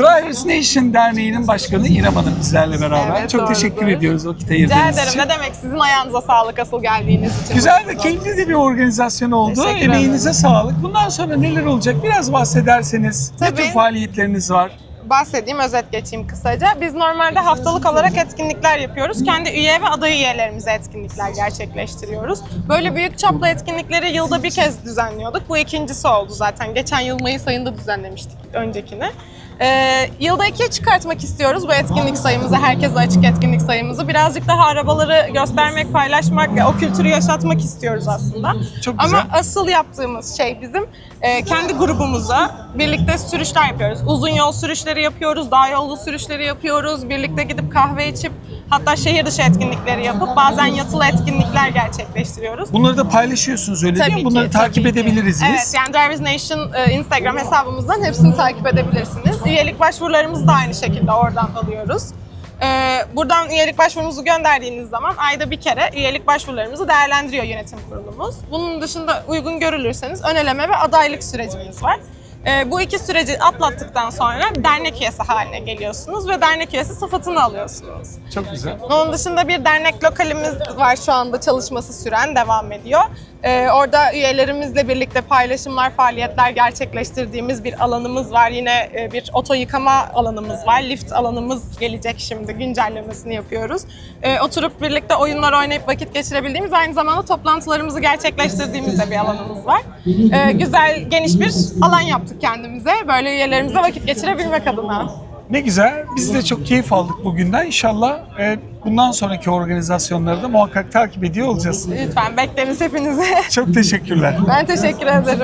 Drivers Nation Derneği'nin başkanı İrem Hanım bizlerle beraber. Evet, Çok doğrudur. teşekkür ediyoruz vakit Rica ayırdığınız ederim. için. Ne demek sizin ayağınıza sağlık asıl geldiğiniz için. Güzel ve keyifli de bir organizasyon oldu. Teşekkür Emeğinize sağlık. Bundan sonra neler olacak? Biraz bahsederseniz. Ne Tabii. tür faaliyetleriniz var? Bahsedeyim, özet geçeyim kısaca. Biz normalde haftalık olarak etkinlikler yapıyoruz. Kendi üye ve aday üyelerimize etkinlikler gerçekleştiriyoruz. Böyle büyük çaplı etkinlikleri yılda bir kez düzenliyorduk. Bu ikincisi oldu zaten. Geçen yıl Mayıs ayında düzenlemiştik öncekini. Ee, yılda ikiye çıkartmak istiyoruz bu etkinlik sayımızı, herkese açık etkinlik sayımızı. Birazcık daha arabaları göstermek, paylaşmak, o kültürü yaşatmak istiyoruz aslında. Çok güzel. Ama asıl yaptığımız şey bizim e, kendi grubumuza birlikte sürüşler yapıyoruz. Uzun yol sürüşleri yapıyoruz, dağ yolu sürüşleri yapıyoruz. Birlikte gidip kahve içip hatta şehir dışı etkinlikleri yapıp bazen yatılı etkinlikler gerçekleştiriyoruz. Bunları da paylaşıyorsunuz öyle değil mi? Bunları takip tabii ki. edebiliriz biz. Evet, yani Drivers Nation e, Instagram hesabımızdan hepsini takip edebilirsiniz. Üyelik başvurularımızı da aynı şekilde oradan alıyoruz. E, buradan üyelik başvurunuzu gönderdiğiniz zaman ayda bir kere üyelik başvurularımızı değerlendiriyor yönetim kurulumuz. Bunun dışında uygun görülürseniz ön eleme ve adaylık sürecimiz var. E, bu iki süreci atlattıktan sonra dernek üyesi haline geliyorsunuz ve dernek üyesi sıfatını alıyorsunuz. Çok güzel. Onun dışında bir dernek lokalimiz var şu anda çalışması süren, devam ediyor. Ee, orada üyelerimizle birlikte paylaşımlar, faaliyetler gerçekleştirdiğimiz bir alanımız var. Yine e, bir oto yıkama alanımız var. Lift alanımız gelecek şimdi, güncellemesini yapıyoruz. Ee, oturup birlikte oyunlar oynayıp vakit geçirebildiğimiz, aynı zamanda toplantılarımızı gerçekleştirdiğimiz de bir alanımız var. Ee, güzel, geniş bir alan yaptık kendimize. Böyle üyelerimize vakit geçirebilmek adına. Ne güzel. Biz de çok keyif aldık bugünden. İnşallah e, bundan sonraki organizasyonları da muhakkak takip ediyor olacağız. Lütfen bekleriz hepinizi. Çok teşekkürler. Ben teşekkür ederim.